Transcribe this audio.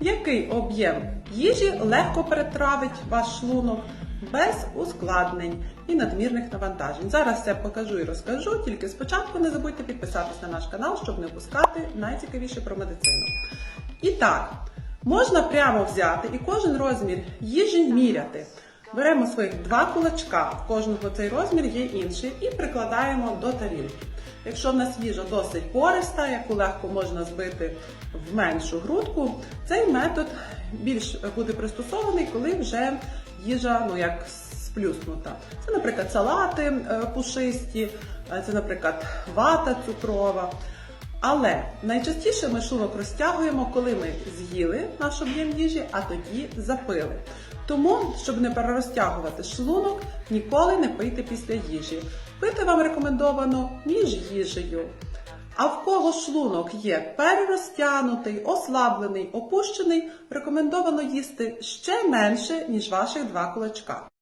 який об'єм їжі легко перетравить ваш шлунок без ускладнень і надмірних навантажень. Зараз все покажу і розкажу, тільки спочатку не забудьте підписатись на наш канал, щоб не пускати найцікавіше про медицину. І так, можна прямо взяти і кожен розмір їжі міряти. Беремо своїх два кулачка, в кожного цей розмір є інший, і прикладаємо до тарілки. Якщо в нас їжа досить пориста, яку легко можна збити в меншу грудку, цей метод більш буде пристосований, коли вже їжа ну як сплюснута. Це, наприклад, салати е, пушисті, е, це, наприклад, вата цукрова. Але найчастіше ми шлунок розтягуємо, коли ми з'їли наш об'єм їжі, а тоді запили. Тому, щоб не перерозтягувати шлунок, ніколи не пийте після їжі. Пити вам рекомендовано між їжею. А в кого шлунок є перерозтягнутий, ослаблений, опущений, рекомендовано їсти ще менше, ніж ваших два кулачка.